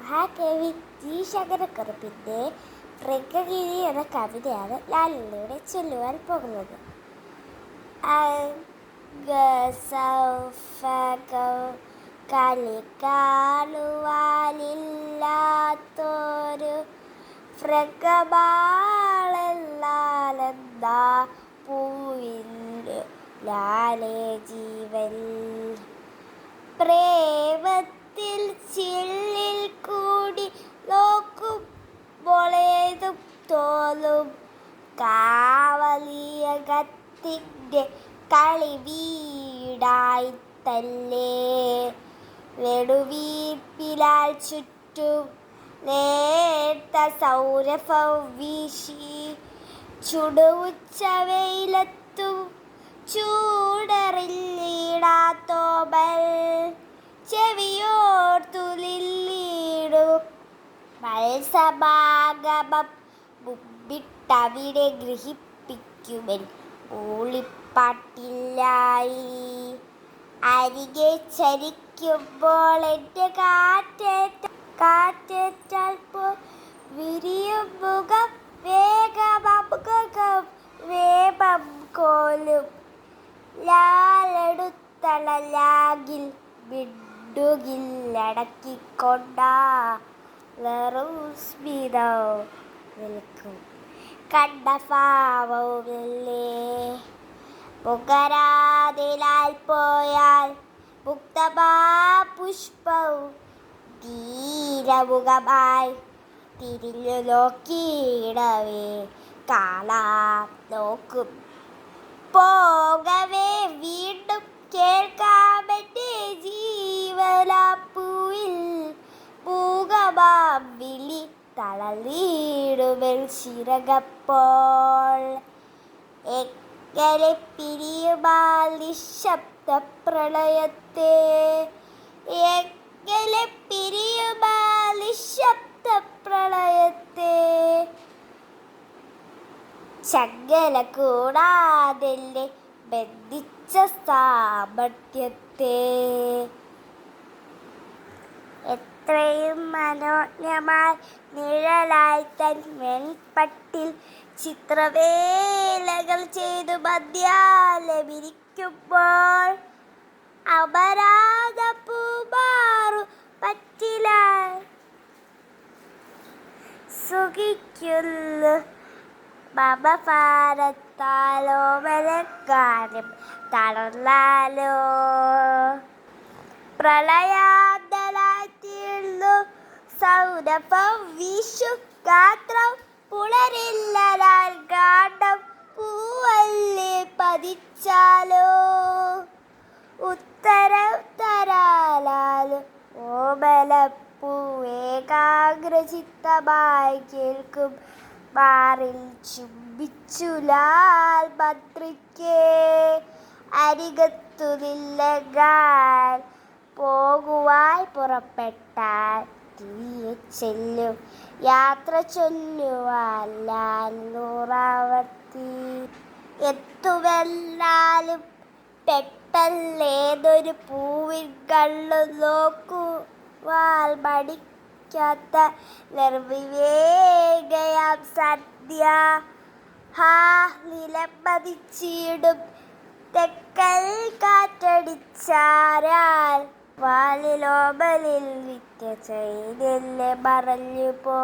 മഹാകവി ജി ശങ്കരക്കുറുപ്പിന്റെ മൃഗഗിരി എന്ന കവിതയാണ് ലാലിലൂടെ ചൊല്ലുവാൻ പോകുന്നത്. കളി കാണുവാനില്ലാത്തൊരു മൃഗമാളെല്ലാലെന്താ പൂവിൽ ലാലേ ജീവൻ പ്രേമത്തിൽ ചില്ലിൽ കത്തിന്റെ കളി വീടായി വെടുവീപ്പിലാൽ ചുറ്റും നേർത്ത സൗരഭം വീശി. ചുടുവുച്ച വെയിലത്തും ചൂടറില്ലിടാത്തോബൽ ചെവിയോർത്തു മത്സഭാഗമം മുമ്പിട്ടവിടെ ഗ്രഹിപ്പിക്കുമൻ. ഊളിപ്പാട്ടില്ലായി അരികെ ചരിക്കുമ്പോൾ എന്റെ കാറ്റേറ്റ കാറ്റേറ്റാൽ പോ വിരിയും മുഖം വേഗമമുഖം വേപം കോലും. ലാലെടുത്തളലാകിൽ മിണ്ടുകില്ലടക്കിക്കൊണ്ടാ വെറും സ്മിതവും നിൽക്കും. കണ്ട ഭാവവുമില്ലേ പുകരാതിലാൽ പോയാൽ മുക്തമാ പുഷ്പവും ധീരമുഖമായി തിരിഞ്ഞു നോക്കിയിടവേ കാണാം നോക്കും. പോകവേ വീണ്ടും തളർന്നിടുമെൽ ശിരകപ്പോൾ എക്കരെ പിരിയുമാൽ നിശബ്ദ പ്രളയത്തെ എക്കലെ പിരിയുമാൽ നിശബ്ദ പ്രളയത്തെ ചങ്ങല കൂടാതെ ബന്ധിച്ച സാമർത്ഥ്യത്തെ എത്രയും മനോജ്ഞമായി നിഴലായി തൻ വെൺപട്ടിൽ ചിത്രവേലകൾ ചെയ്തു മദ്യാലപിരിക്കുമ്പോൾ അപരാധ പൂമാറു പറ്റില സുഖിക്കുന്നു. മമഭാരത്താലോ വരക്കാരും തളർന്നാലോ. പ്രളയാന്തരാറ്റിയുള്ളു സൗരഭം വിഷു ഗാത്രം പുളരില്ലരാൽ ഗാഠം പൂവല്ലേ പതിച്ചാലോ? ഉത്തരം തരാലാലും ഓമലപ്പൂ ഏകാഗ്രചിത്തമായി കേൾക്കും. മാറിൽ ചുംബിച്ചുലാൽ മന്ത്രിക്കേ അരികത്തു പോകുവാൻ പുറപ്പെട്ടാൽ തിരികെ ചെല്ലും. യാത്ര നൂറാവർത്തി എത്തുമെന്നാലും പെട്ടല്ലേതൊരു പൂവിൽ കള്ളു നോക്കുവാൽ മടിക്കാത്ത നിർവിവേകയാം സദ്യ. ഹാ നിലംപതിച്ചിടും തെക്കൽ കാറ്റടിച്ചാരാൽ വാലിലോബലിൽ വിറ്റ ചെയ്തില്ലേ പറഞ്ഞു പോ